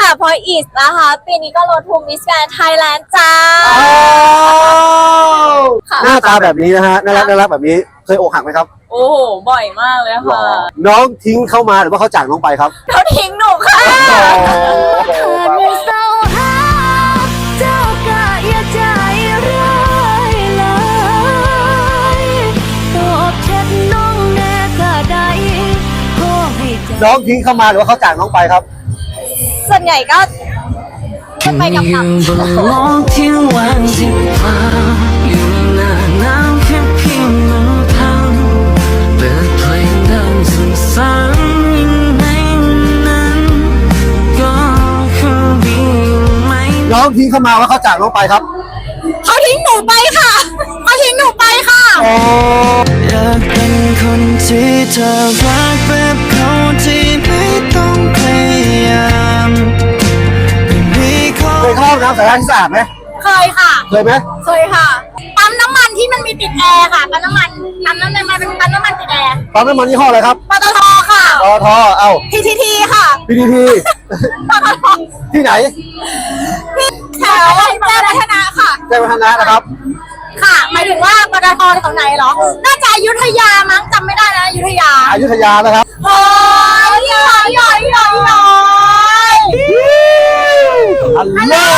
ค่ะพออีสนะคะ ปีนี้ก็รถทูมิสแกรนไทยแลนด์จ้า ค่ะหน้าตาแบบนี้นะฮะน่ารักน่ารักแบบนี้เคยอกหักไหมครับโอ้โห บ่อยมากเลยหรอค่ะน้องทิ้งเข้ามาหรือว่าเขาจากน้องไปครับเขาทิ้งหนูค่ะเศร้าหาเจ้าก็อย่าใจร้ายหลายตอบแชทน้องแน่ก็ได้ขอให้ใจน้องทิ้งเข้ามาหรือว่าเขาจากน้องไปครับ ส่วนใหญ่ก็จะไปกับกับนบนโลกที่ว่างที่เปล่าอยู่ในหน้าหนาวแค่เพียงลำพังเปิดเพลงดังซ้ำๆยังไงนั้นก็คงไหมน้องทิ้งเข้ามาว่าเขาจากน้องไปครับ เขาทิ้งหนูไปค่ะ เขาทิ้งหนูไปค่ะ อยากเป็นคนที่เธอรักแบ ห้องน้ำสาธารณะที่สะอาดไหมเคยค่ะ เคยไหมเคยค่ะ ปั๊มน้ำมันที่มันมีติดแอร์ค่ะ ปั๊มน้ำมัน ปั๊มน้ำมันมันเป็นปั๊มน้ำมันติดแอร์ปั๊มน้ำมันยี่ห้ออะไรครับปตทค่ะปตทเอ้า PTT ค่ะ PTT ปตทที่ไหนแถวแจ้งวัฒนะค่ะ แจ้งวัฒนะนะครับ ค่ะ หมายถึงว่าปตทแถวไหนเหรอ น่าจะอยุธยามั้งจำไม่ได้นะอยุธยาอยุธยานะครับ โอ้ยย้อยย้อยย้อยย้อยฮัลโหลไท